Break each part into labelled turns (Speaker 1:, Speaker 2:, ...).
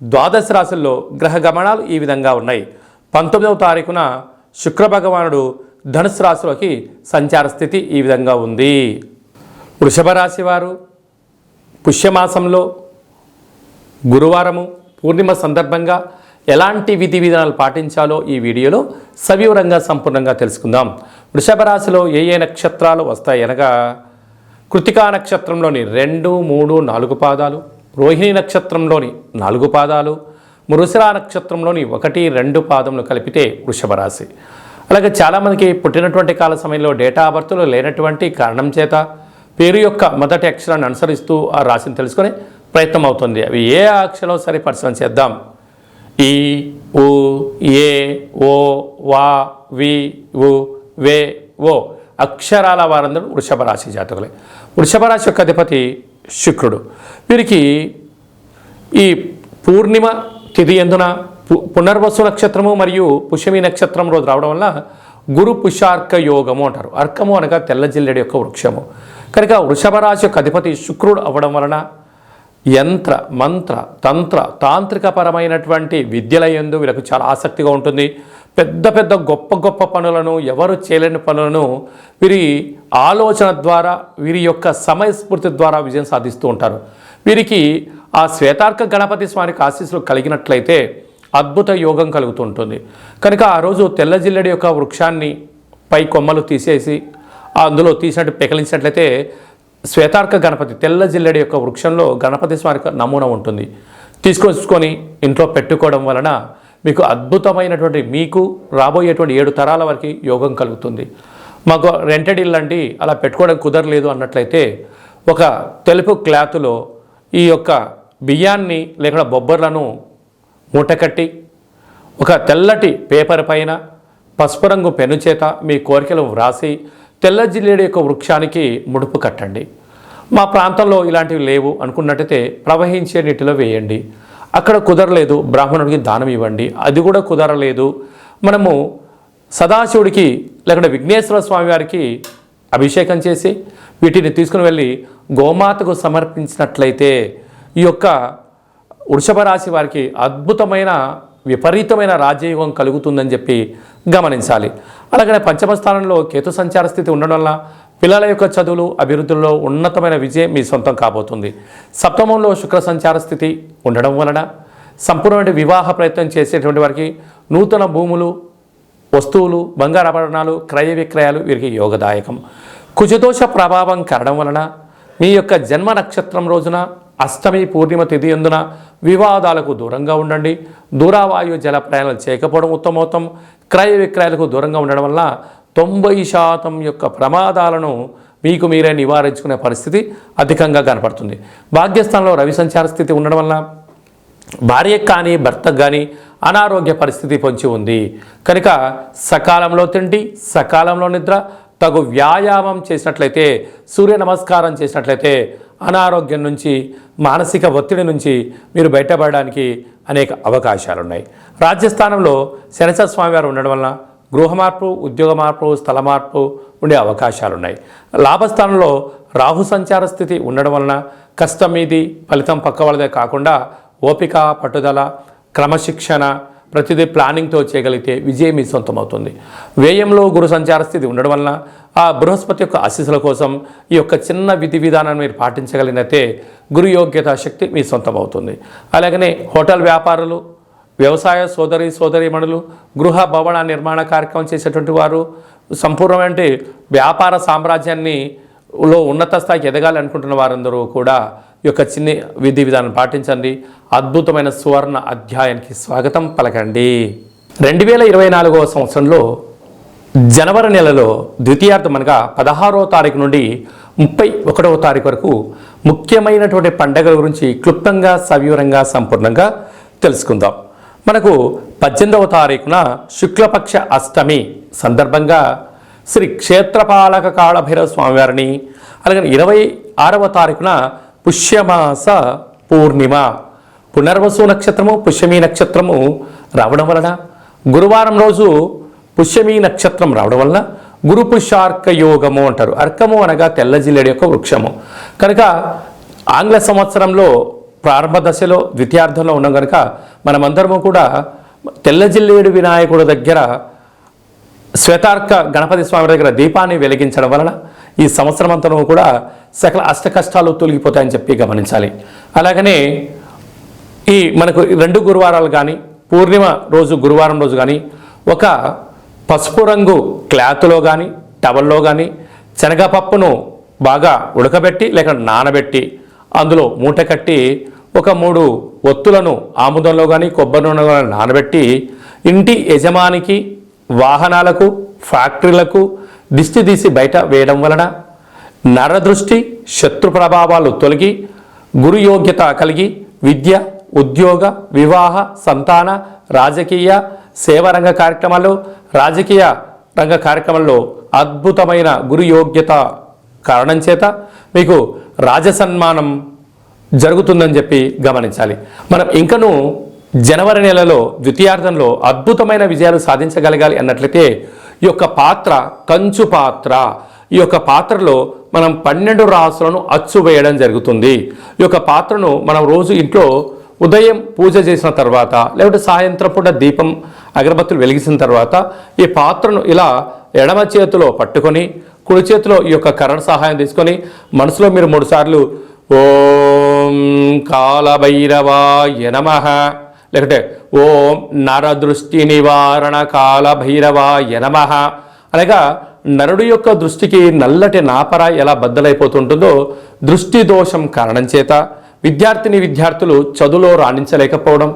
Speaker 1: ద్వాదశ రాశుల్లో గ్రహ గమనాలు ఈ విధంగా ఉన్నాయి. పంతొమ్మిదవ తారీఖున శుక్ర భగవానుడు ధనుసు రాశిలోకి సంచార స్థితి ఈ విధంగా ఉంది. వృషభ రాశి వారు పుష్యమాసంలో గురువారము పూర్ణిమ సందర్భంగా ఎలాంటి విధి విధానాలు పాటించాలో ఈ వీడియోలో సవివరంగా సంపూర్ణంగా తెలుసుకుందాం. వృషభ రాశిలో ఏ ఏ నక్షత్రాలు వస్తాయి అనగా కృతికా నక్షత్రంలోని రెండు మూడు నాలుగు పాదాలు రోహిణి నక్షత్రంలోని నాలుగు పాదాలు మృసిరా నక్షత్రంలోని ఒకటి రెండు పాదములు కలిపితే వృషభ రాశి. అలాగే చాలామందికి పుట్టినటువంటి కాల సమయంలో డేటా ఆఫ్ బర్త్లో లేనటువంటి కారణం చేత పేరు యొక్క మొదటి అక్షరాన్ని అనుసరిస్తూ ఆ రాశిని తెలుసుకొని ప్రయత్నం అవుతుంది. అవి ఏ అక్షరం సరే పరిశీలన చేద్దాం. ఈ ఉ ఏ ఓ వా వి ఉ వే ఓ. అక్షరాల వారందరూ వృషభ రాశి జాతకులే. వృషభ రాశి యొక్క అధిపతి శుక్రుడు. వీరికి ఈ పూర్ణిమ తిథి ఎందున పు- పునర్వసు నక్షత్రము మరియు పుష్యమి నక్షత్రం రోజు రావడం వల్ల గురు పుషార్క యోగము అంటారు. అర్కము అనగా తెల్ల జిల్లెడి యొక్క వృక్షము. కనుక వృషభ రాశి యొక్క అధిపతి శుక్రుడు అవ్వడం వలన యంత్ర మంత్ర తంత్ర తాంత్రికపరమైనటువంటి విద్యల ఎందు వీళ్ళకు చాలా ఆసక్తిగా ఉంటుంది. పెద్ద పెద్ద గొప్ప గొప్ప పనులను ఎవరు చేయలేని పనులను వీరి ఆలోచన ద్వారా వీరి యొక్క సమయస్ఫూర్తి ద్వారా విజయం సాధిస్తూ ఉంటారు. వీరికి ఆ శ్వేతార్క గణపతి స్వామికి ఆశీస్సులు కలిగినట్లయితే అద్భుత యోగం కలుగుతుంటుంది కనుక ఆ రోజు తెల్ల జిల్లెడి యొక్క వృక్షాన్ని పై కొమ్మలు తీసేసి అందులో తీసినట్టు పెకలించినట్లయితే శ్వేతార్క గణపతి తెల్ల జిల్లెడి యొక్క వృక్షంలో గణపతి స్వామికి నమూనా ఉంటుంది. తీసుకొచ్చుకొని ఇంట్లో పెట్టుకోవడం వలన మీకు అద్భుతమైనటువంటి మీకు రాబోయేటువంటి ఏడు తరాల వరకు యోగం కలుగుతుంది. మాకు రెంటెడ్ ఇల్లు అండి అలా పెట్టుకోవడం కుదరలేదు అన్నట్లయితే ఒక తెలుపు క్లాత్లో ఈ యొక్క బియ్యాన్ని లేకుండా బొబ్బర్లను మూటకట్టి ఒక తెల్లటి పేపర్ పైన పసుపు రంగు పెను చేత మీ కోరికలు వ్రాసి తెల్ల జిల్లేడు యొక్క వృక్షానికి ముడుపు కట్టండి. మా ప్రాంతంలో ఇలాంటివి లేవు అనుకున్నట్టయితే ప్రవహించే నీటిలో వేయండి. అక్కడ కుదరలేదు. బ్రాహ్మణుడికి దానం ఇవ్వండి. అది కూడా కుదరలేదు. మనము సదాశివుడికి లేకుంటే విఘ్నేశ్వర స్వామి వారికి అభిషేకం చేసి వీటిని తీసుకుని వెళ్ళి గోమాతకు సమర్పించినట్లయితే ఈ యొక్క వృషభ రాశి వారికి అద్భుతమైన విపరీతమైన రాజయోగం కలుగుతుందని చెప్పి గమనించాలి. అలాగనే పంచమ స్థానంలో కేతు సంచార స్థితి ఉండడం వల్ల పిల్లల యొక్క చదువులు అభివృద్ధిలో ఉన్నతమైన విజయం మీ సొంతం కాబోతుంది. సప్తమంలో శుక్ర సంచార స్థితి ఉండడం వలన సంపూర్ణమైన వివాహ ప్రయత్నం చేసేటువంటి వారికి నూతన భూములు వస్తువులు బంగారాభరణాలు క్రయ విక్రయాలు వీరికి యోగదాయకం. కుజదోష ప్రభావం కరడం వలన మీ యొక్క జన్మ నక్షత్రం రోజున అష్టమి పూర్ణిమ తిథి ఎందున వివాదాలకు దూరంగా ఉండండి. దూరావాయు జల ప్రయాణాలు చేయకపోవడం ఉత్తమోత్తం. క్రయ విక్రయాలకు దూరంగా ఉండడం వల్ల తొంభై శాతం యొక్క ప్రమాదాలను మీకు మీరే నివారించుకునే పరిస్థితి అధికంగా కనపడుతుంది. భాగ్యస్థానంలో రవి సంచార స్థితి ఉండడం వల్ల భార్యకు కానీ భర్తకు కానీ అనారోగ్య పరిస్థితి పొంచి ఉంది. కనుక సకాలంలో తిండి సకాలంలో నిద్ర తగు వ్యాయామం చేసినట్లయితే సూర్య నమస్కారం చేసినట్లయితే అనారోగ్యం నుంచి మానసిక ఒత్తిడి నుంచి మీరు బయటపడడానికి అనేక అవకాశాలు ఉన్నాయి రాజ్యస్థానంలో శనిచర స్వామివారు ఉండడం వలన గృహ మార్పు ఉద్యోగ మార్పు స్థల మార్పు ఉండే అవకాశాలు ఉన్నాయి లాభస్థానంలో రాహు సంచార స్థితి ఉండడం వలన కష్టం మీది ఫలితం పక్క వాళ్ళదే కాకుండా ఓపిక పట్టుదల క్రమశిక్షణ ప్రతిదీ ప్లానింగ్తో చేయగలిగితే విజయం మీ సొంతమవుతుంది. వ్యయంలో గురు సంచార స్థితి ఉండడం వలన ఆ బృహస్పతి యొక్క ఆశీస్సుల కోసం ఈ యొక్క చిన్న విధి విధానాన్ని మీరు పాటించగలిగినతే గురు యోగ్యత శక్తి మీ సొంతమవుతుంది. అలాగనే హోటల్ వ్యాపారులు వ్యవసాయ సోదరి సోదరీమణులు గృహ భవన నిర్మాణ కార్యక్రమం చేసేటువంటి వారు సంపూర్ణమైన వ్యాపార సామ్రాజ్యాన్ని లో ఉన్నత స్థాయికి ఎదగాలి అనుకుంటున్న వారందరూ కూడా యొక్క చిన్ని విధి విధానం పాటించండి. అద్భుతమైన సువర్ణ అధ్యాయానికి స్వాగతం పలకండి. రెండు వేల ఇరవై నాలుగవ సంవత్సరంలో జనవరి నెలలో ద్వితీయార్థం అనగా పదహారో తారీఖు నుండి ముప్పై ఒకటవ తారీఖు వరకు ముఖ్యమైనటువంటి పండగల గురించి క్లుప్తంగా సవివరంగా సంపూర్ణంగా తెలుసుకుందాం. మనకు పద్దెనిమిదవ తారీఖున శుక్లపక్ష అష్టమి సందర్భంగా శ్రీ క్షేత్రపాలక కాళభైరవ స్వామివారిని అలాగే ఇరవై ఆరవ తారీఖున పుష్యమాస పూర్ణిమ పునర్వసు నక్షత్రము పుష్యమి నక్షత్రము రావడం వలన గురువారం రోజు పుష్యమి నక్షత్రం రావడం వలన గురుపుష్యార్క యోగము అంటారు. అర్కము అనగా తెల్ల జిల్లేడు యొక్క వృక్షము. కనుక ఆంగ్ల సంవత్సరంలో ప్రారంభ దశలో ద్వితీయార్థంలో ఉన్నాం కనుక మనమందరము కూడా తెల్లజిల్లేడు వినాయకుడు దగ్గర శ్వేతార్క గణపతి స్వామి దగ్గర దీపాన్ని వెలిగించడం వలన ఈ సంవత్సరం అంతను కూడా సకల అష్ట కష్టాలు తొలగిపోతాయని చెప్పి గమనించాలి. అలాగనే ఈ మనకు రెండు గురువారాలు కానీ పూర్ణిమ రోజు గురువారం రోజు కానీ ఒక పసుపు రంగు క్లాత్లో కానీ టవల్లో కానీ శనగపప్పును బాగా ఉడకబెట్టి లేక నానబెట్టి అందులో మూట కట్టి ఒక మూడు ఒత్తులను ఆముదంలో కానీ కొబ్బరి నూనెలో కానీ నానబెట్టి ఇంటి యజమానికి వాహనాలకు ఫ్యాక్టరీలకు దిష్టి తీసి బయట వేయడం వలన నరదృష్టి శత్రు ప్రభావాలు తొలగి గురు యోగ్యత కలిగి విద్య ఉద్యోగ వివాహ సంతాన రాజకీయ సేవారంగ కార్యక్రమాలు రాజకీయ రంగ కార్యక్రమంలో అద్భుతమైన గురు యోగ్యత కారణం చేత మీకు రాజసన్మానం జరుగుతుందని చెప్పి గమనించాలి. మనం ఇంకను జనవరి నెలలో ద్వితీయార్థంలో అద్భుతమైన విజయాలు సాధించగలగాలి అన్నట్లయితే ఈ యొక్క పాత్ర కంచు పాత్ర ఈ యొక్క పాత్రలో మనం పన్నెండు రాసులను అచ్చు వేయడం జరుగుతుంది. ఈ యొక్క పాత్రను మనం రోజు ఇంట్లో ఉదయం పూజ చేసిన తర్వాత లేకపోతే సాయంత్రం పూట దీపం అగరబత్తులు వెలిగించిన తర్వాత ఈ పాత్రను ఇలా ఎడమ చేతిలో పట్టుకొని కుడి చేతిలో ఈ యొక్క కర్ర సహాయం తీసుకొని మనసులో మీరు మూడుసార్లు ఓం కాలభైరవాయ నమ. లేకుంటే ఓం నరదృష్టి నివారణ కాలభైరవాయ నమ. అనగా నరుడు యొక్క దృష్టికి నల్లటి నాపర ఎలా బద్దలైపోతుంటుందో దృష్టి దోషం కారణం చేత విద్యార్థిని విద్యార్థులు చదువులో రాణించలేకపోవడం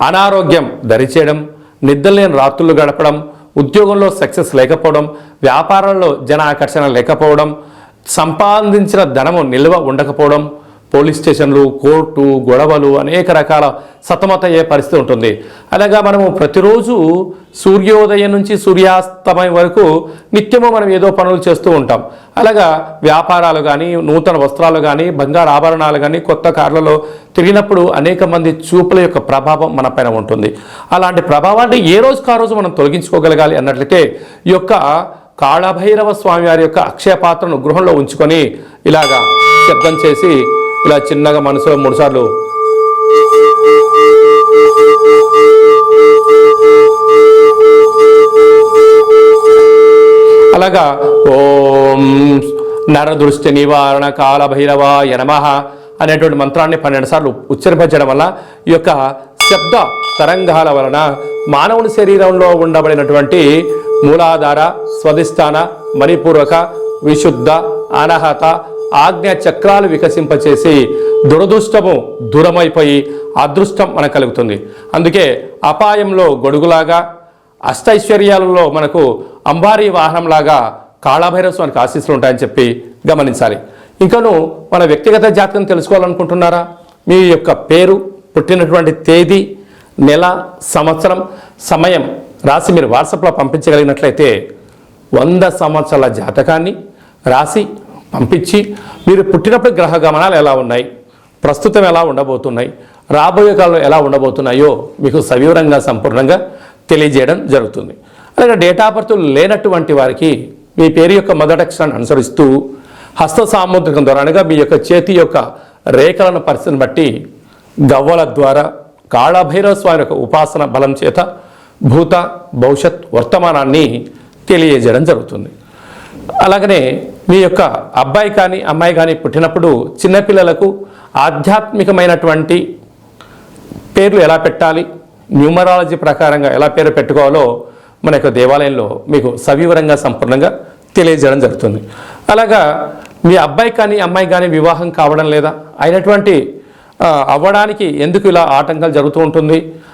Speaker 1: అనారోగ్యం దరిచేయడం నిద్రలేని రాత్రులు గడపడం ఉద్యోగంలో సక్సెస్ లేకపోవడం వ్యాపారంలో జన ఆకర్షణ లేకపోవడం సంపాదించిన ధనము నిల్వ ఉండకపోవడం పోలీస్ స్టేషన్లు కోర్టు గొడవలు అనేక రకాల సతమతయ్యే పరిస్థితి ఉంటుంది. అలాగా మనము ప్రతిరోజు సూర్యోదయం నుంచి సూర్యాస్తమయం వరకు నిత్యము మనం ఏదో పనులు చేస్తూ ఉంటాం. అలాగా వ్యాపారాలు కానీ నూతన వస్త్రాలు కానీ బంగారు ఆభరణాలు కానీ కొత్త కార్లలో తిరిగినప్పుడు అనేక మంది చూపుల యొక్క ప్రభావం మన పైన ఉంటుంది. అలాంటి ప్రభావాన్ని ఏ రోజుకు ఆ రోజు మనం తొలగించుకోగలగాలి అన్నట్లయితే ఈ యొక్క కాళభైరవ స్వామివారి యొక్క అక్షయ పాత్రను గృహంలో ఉంచుకొని ఇలాగా శబ్దం చేసి ఇలా చిన్నగా మనసులో మూడుసార్లు అలాగా ఓం నరదృష్టి నివారణ కాల భైరవాయ నమ అనేటువంటి మంత్రాన్ని పన్నెండు సార్లు ఉచ్చరింపజేయడం వల్ల ఈ యొక్క శబ్ద తరంగాల వలన మానవుని శరీరంలో ఉండబడినటువంటి మూలాధార స్వధిష్టాన మణిపూర్వక విశుద్ధ అనహత ఆజ్ఞ చక్రాలు వికసింపచేసి దురదృష్టము దూరమైపోయి అదృష్టం మనకు కలుగుతుంది. అందుకే అపాయంలో గొడుగులాగా అష్టైశ్వర్యాలలో మనకు అంబారీ వాహనంలాగా కాళభైరవ మనకు ఆశీస్సులు ఉంటాయని చెప్పి గమనించాలి. ఇంకను మన వ్యక్తిగత జాతకం తెలుసుకోవాలనుకుంటున్నారా? మీ యొక్క పేరు పుట్టినటువంటి తేదీ నెల సంవత్సరం సమయం రాసి మీరు వాట్సాప్లో పంపించగలిగినట్లయితే వంద సంవత్సరాల జాతకాన్ని రాసి పంపించి మీరు పుట్టినప్పుడు గ్రహ గమనాలు ఎలా ఉన్నాయి ప్రస్తుతం ఎలా ఉండబోతున్నాయి రాబోయే కాలంలో ఎలా ఉండబోతున్నాయో మీకు సవివరంగా సంపూర్ణంగా తెలియజేయడం జరుగుతుంది. అలాగే డేటా బర్త్ లేనటువంటి వారికి మీ పేరు యొక్క మొదటి అక్షరాన్ని అనుసరిస్తూ హస్త సాముద్రికం ద్వారా అనగా మీ యొక్క చేతి యొక్క రేఖలను పరిస్థితిని బట్టి గవ్వల ద్వారా కాళభైరవ స్వామి యొక్క ఉపాసన బలం చేత భూత భవిష్యత్ వర్తమానాన్ని తెలియజేయడం జరుగుతుంది. అలాగనే మీ యొక్క అబ్బాయి కానీ అమ్మాయి కానీ పుట్టినప్పుడు చిన్నపిల్లలకు ఆధ్యాత్మికమైనటువంటి పేర్లు ఎలా పెట్టాలి న్యూమరాలజీ ప్రకారంగా ఎలా పేరు పెట్టుకోవాలో మన యొక్క దేవాలయంలో మీకు సవివరంగా సంపూర్ణంగా తెలియజేయడం జరుగుతుంది. అలాగా మీ అబ్బాయి కానీ అమ్మాయి కానీ వివాహం కావడం లేదా అయినటువంటి అవ్వడానికి ఎందుకు ఇలా ఆటంకాలు జరుగుతూ ఉంటుంది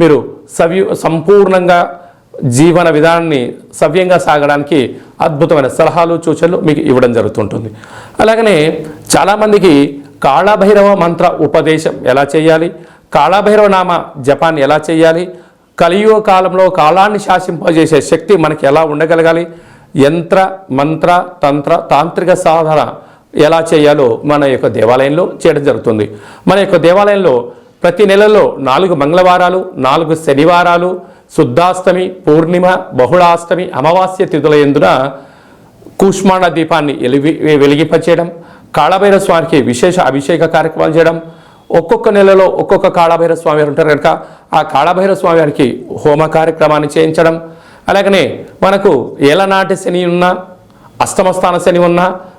Speaker 1: మీరు సవ్య సంపూర్ణంగా జీవన విధానాన్ని సవ్యంగా సాగడానికి అద్భుతమైన సలహాలు సూచనలు మీకు ఇవ్వడం జరుగుతుంటుంది. అలాగనే చాలామందికి కాళభైరవ మంత్ర ఉపదేశం ఎలా చేయాలి? కాళభైరవ నామ జపాన్ని ఎలా చేయాలి? కలియుగ కాలంలో కాలాన్ని శాసింపజేసే శక్తి మనకి ఎలా ఉండగలగాలి? యంత్ర మంత్ర తంత్ర తాంత్రిక సాధన ఎలా చేయాలో మన యొక్క దేవాలయంలో చేయడం జరుగుతుంది. మన యొక్క దేవాలయంలో ప్రతి నెలలో నాలుగు మంగళవారాలు నాలుగు శనివారాలు శుద్ధాష్టమి పూర్ణిమ బహుళాష్టమి అమావాస్య తిథుల ఎందున కూష్మాండ దీపాన్ని వెలిగి వెలిగింపచేయడం కాళభైరవ స్వామికి విశేష అభిషేక కార్యక్రమాలు చేయడం. ఒక్కొక్క నెలలో ఒక్కొక్క కాళభైర స్వామి వారు ఉంటారు కనుక ఆ కాళభైరవ స్వామి వారికి హోమ కార్యక్రమాన్ని చేయించడం. అలాగనే మనకు ఏలనాటి శని ఉన్నా అష్టమస్థాన శని ఉన్నా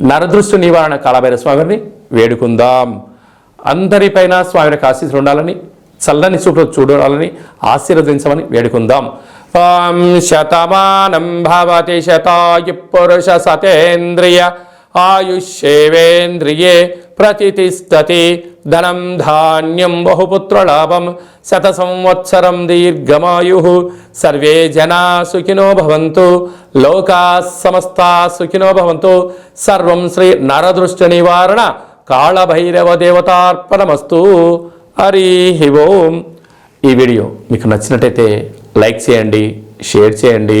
Speaker 1: నరదృష్టి నివారణ కాలభైర స్వామిని వేడుకుందాం. అందరిపైన స్వామి యొక్క ఆశీస్సులు ఉండాలని చల్లని చూపులు చూడాలని ఆశీర్వదించమని వేడుకుందాం. శతమానం భవతి శతాయు పురుష సతేంద్రియ ఆయుష్యేవేంద్రియే ప్రతిష్టతి ధనం ధాన్యం బహుపుత్రలాభం శత సంవత్సరం దీర్ఘమాయు. సర్వే జనా సుఖినో భవంతు లోకా సమస్తా సుఖినో భవంతు. సర్వం శ్రీ నరదృష్టి నివారణ కాళభైరవ దేవతార్పణమస్తు హరి ఓం. ఈ వీడియో మీకు నచ్చినట్టయితే లైక్ చేయండి షేర్ చేయండి.